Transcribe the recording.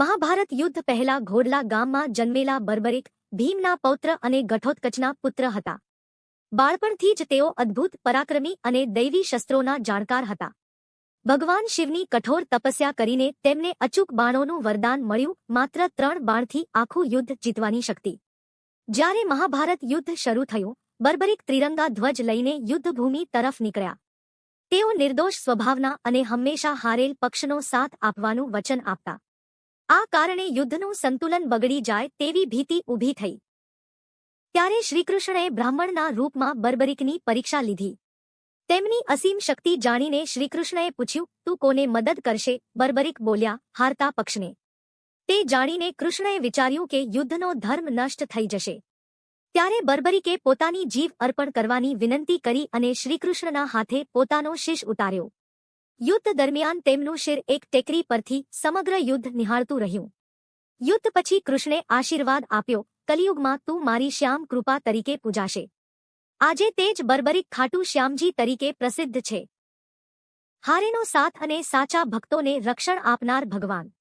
મહાભારત યુદ્ધ પહેલા ઘોડલા ગામમાં જન્મેલા બર્બરિક, ભીમના પૌત્ર અને ગઠોત્કચના પુત્ર હતા. બાળપણથી જ તેઓ અદ્ભુત, પરાક્રમી અને દૈવી શસ્ત્રોના જાણકાર હતા. ભગવાન શિવની કઠોર તપસ્યા કરીને તેમને અચૂક બાણોનું વરદાન મળ્યું, માત્ર ત્રણ બાણથી આખું યુદ્ધ જીતવાની શક્તિ. જ્યારે મહાભારત યુદ્ધ શરૂ થયું, બર્બરિક ત્રિરંગા ધ્વજ લઈને યુદ્ધભૂમિ તરફ નીકળ્યા. તેઓ નિર્દોષ સ્વભાવના અને હંમેશા હારેલ પક્ષનો સાથ આપવાનું વચન આપતા. આ કારણે યુદ્ધનું સંતુલન બગડી જાય તેવી ભીતિ ઊભી થઈ. ત્યારે શ્રીકૃષ્ણએ બ્રાહ્મણના રૂપમાં બર્બરિકની પરીક્ષા લીધી. તેમની અસીમ શક્તિ જાણીને શ્રીકૃષ્ણએ પૂછ્યું, તું કોને મદદ કરશે? બર્બરિક બોલ્યા, હારતા પક્ષને. તે જાણીને કૃષ્ણએ વિચાર્યું કે યુદ્ધનો ધર્મ નષ્ટ થઈ જશે. ત્યારે બર્બરિકે પોતાની જીવ અર્પણ કરવાની વિનંતી કરી અને શ્રીકૃષ્ણના હાથે પોતાનો શીશ ઉતાર્યો. યુદ્ધ દરમિયાન તેમનું શિર એક ટેકરી પરથી સમગ્ર યુદ્ધ નિહાળતું રહ્યું. યુદ્ધ પછી કૃષ્ણે આશીર્વાદ આપ્યો, કલિયુગમાં તું મારી શ્યામ કૃપા તરીકે પૂજાશે. આજે તે જ બર્બરિક ખાટુ શ્યામજી તરીકે પ્રસિદ્ધ છે. હારેનો સાથ અને સાચા ભક્તોને રક્ષણ આપનાર ભગવાન.